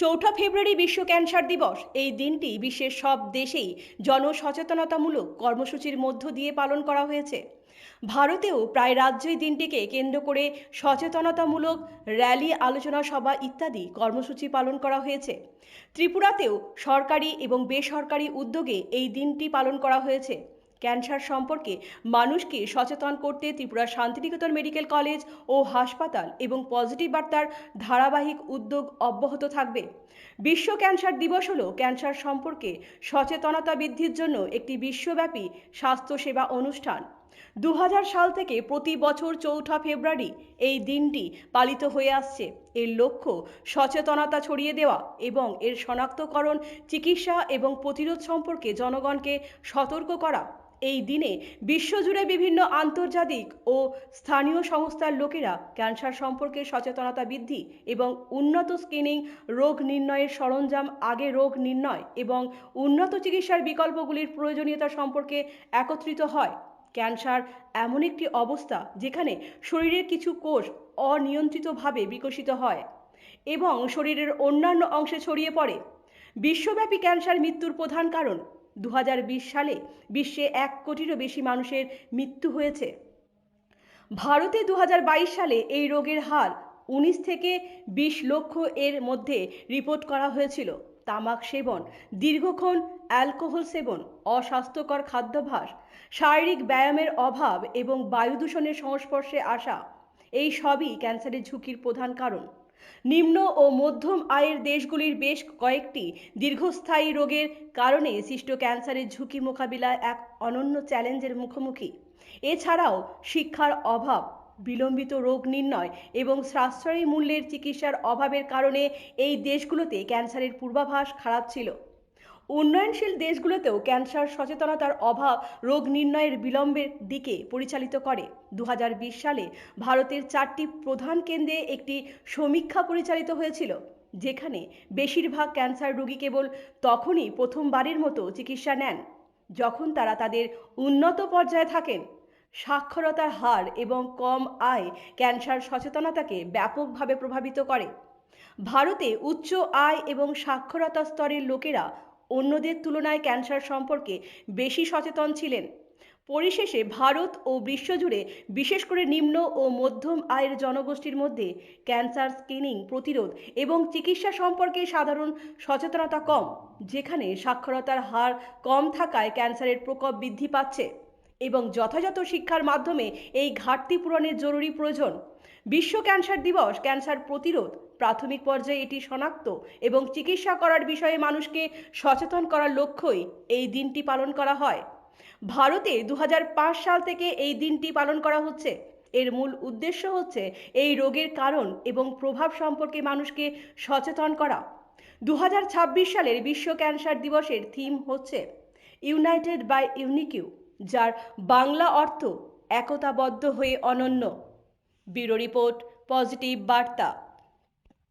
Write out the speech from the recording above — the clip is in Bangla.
চৌঠা ফেব্রুয়ারি বিশ্ব ক্যান্সার দিবস। এই দিনটি বিশ্বের সব দেশেই জনসচেতনতামূলক কর্মসূচির মধ্য দিয়ে পালন করা হয়েছে। ভারতেও প্রায় রাজ্যই দিনটিকে কেন্দ্র করে সচেতনতামূলক র্যালি, আলোচনা সভা ইত্যাদি কর্মসূচি পালন করা হয়েছে। ত্রিপুরাতেও সরকারি এবং বেসরকারি উদ্যোগে এই দিনটি পালন করা হয়েছে। ক্যান্সার সম্পর্কে মানুষকে সচেতন করতে ত্রিপুরা শান্তিনিকেতন মেডিকেল কলেজ ও হাসপাতাল এবং পজিটিভ বার্তার ধারাবাহিক উদ্যোগ অব্যাহত থাকবে। বিশ্ব ক্যান্সার দিবস হল ক্যান্সার সম্পর্কে সচেতনতা বৃদ্ধির জন্য একটি বিশ্বব্যাপী স্বাস্থ্যসেবা অনুষ্ঠান। দু হাজার সাল থেকে প্রতি বছর চৌঠা ফেব্রুয়ারি এই দিনটি পালিত হয়ে আসছে। এর লক্ষ্য সচেতনতা ছড়িয়ে দেওয়া এবং এর শনাক্তকরণ, চিকিৎসা এবং প্রতিরোধ সম্পর্কে জনগণকে সতর্ক করা। এই দিনে বিশ্বজুড়ে বিভিন্ন আন্তর্জাতিক ও স্থানীয় সংস্থার লোকেরা ক্যান্সার সম্পর্কে সচেতনতা বৃদ্ধি এবং উন্নত স্ক্রিনিং, রোগ নির্ণয়ের সরঞ্জাম, আগে রোগ নির্ণয় এবং উন্নত চিকিৎসার বিকল্পগুলির প্রয়োজনীয়তা সম্পর্কে একত্রিত হয়। ক্যান্সার এমন একটি অবস্থা যেখানে শরীরের কিছু কোষ অনিয়ন্ত্রিতভাবে বিকশিত হয় এবং শরীরের অন্যান্য অংশে ছড়িয়ে পড়ে। বিশ্বব্যাপী ক্যান্সার মৃত্যুর প্রধান কারণ দু হাজার বিশ সালে বিশ্বে এক কোটিরও বেশি মানুষের মৃত্যু হয়েছে। ভারতে দু হাজার বাইশ সালে এই রোগের হার উনিশ থেকে বিশ লক্ষ এর মধ্যে রিপোর্ট করা হয়েছিল। তামাক সেবন, দীর্ঘক্ষণ অ্যালকোহল সেবন, অস্বাস্থ্যকর খাদ্যাভ্যাস, শারীরিক ব্যায়ামের অভাব এবং বায়ু দূষণের সংস্পর্শে আসা, এই সবই ক্যান্সারের ঝুঁকির প্রধান কারণ। নিম্ন ও মধ্যম আয়ের দেশগুলির বেশ কয়েকটি দীর্ঘস্থায়ী রোগের কারণে সৃষ্ট ক্যান্সারের ঝুঁকি মোকাবিলায় এক অনন্য চ্যালেঞ্জের মুখোমুখি। এছাড়াও শিক্ষার অভাব, বিলম্বিত রোগ নির্ণয় এবং সাশ্রয়ী মূল্যের চিকিৎসার অভাবের কারণে এই দেশগুলোতে ক্যান্সারের পূর্বাভাস খারাপ ছিল। উন্নয়নশীল দেশগুলোতেও ক্যান্সার সচেতনতার অভাব রোগ নির্ণয়ের বিলম্বের দিকে পরিচালিত করে। দু হাজার বিশ সালে ভারতের চারটি প্রধান কেন্দ্রে একটি সমীক্ষা পরিচালিত হয়েছিল, যেখানে বেশিরভাগ ক্যান্সার রোগী কেবল তখনই প্রথমবারের মতো চিকিৎসা নেন, যখন তারা তাদের উন্নত পর্যায়ে থাকেন। সাক্ষরতার হার এবং কম আয় ক্যান্সার সচেতনতাকে ব্যাপকভাবে প্রভাবিত করে। ভারতে উচ্চ আয় এবং সাক্ষরতা স্তরের লোকেরা অন্যদের তুলনায় ক্যান্সার সম্পর্কে বেশি সচেতন ছিলেন। পরিশেষে ভারত ও বিশ্বজুড়ে বিশেষ করে নিম্ন ও মধ্যম আয়ের জনগোষ্ঠীর মধ্যে ক্যান্সার স্ক্রিনিং প্রতিরোধ এবং চিকিৎসা সম্পর্কে সাধারণ সচেতনতা কম, যেখানে সাক্ষরতার হার কম থাকায় ক্যান্সারের প্রকোপ বৃদ্ধি পাচ্ছে। এবং যথাযথ শিক্ষার মাধ্যমে এই ঘাটতি পূরণের জরুরি প্রয়োজন। বিশ্ব ক্যান্সার দিবস, ক্যান্সার প্রতিরোধ, প্রাথমিক পর্যায়ে এটি শনাক্ত এবং চিকিৎসা করার বিষয়ে মানুষকে সচেতন করার লক্ষ্যই এই দিনটি পালন করা হয়। ভারতে দু হাজার পাঁচ সাল থেকে এই দিনটি পালন করা হচ্ছে। এর মূল উদ্দেশ্য হচ্ছে এই রোগের কারণ এবং প্রভাব সম্পর্কে মানুষকে সচেতন করা। দু হাজার ছাব্বিশ সালের বিশ্ব ক্যান্সার দিবসের থিম হচ্ছে ইউনাইটেড বাই ইউনিকিউ। যার বাংলা অর্থ একতাবদ্ধ হয়ে অনন্য। ব্যুরো রিপোর্ট পজিটিভ বার্তা।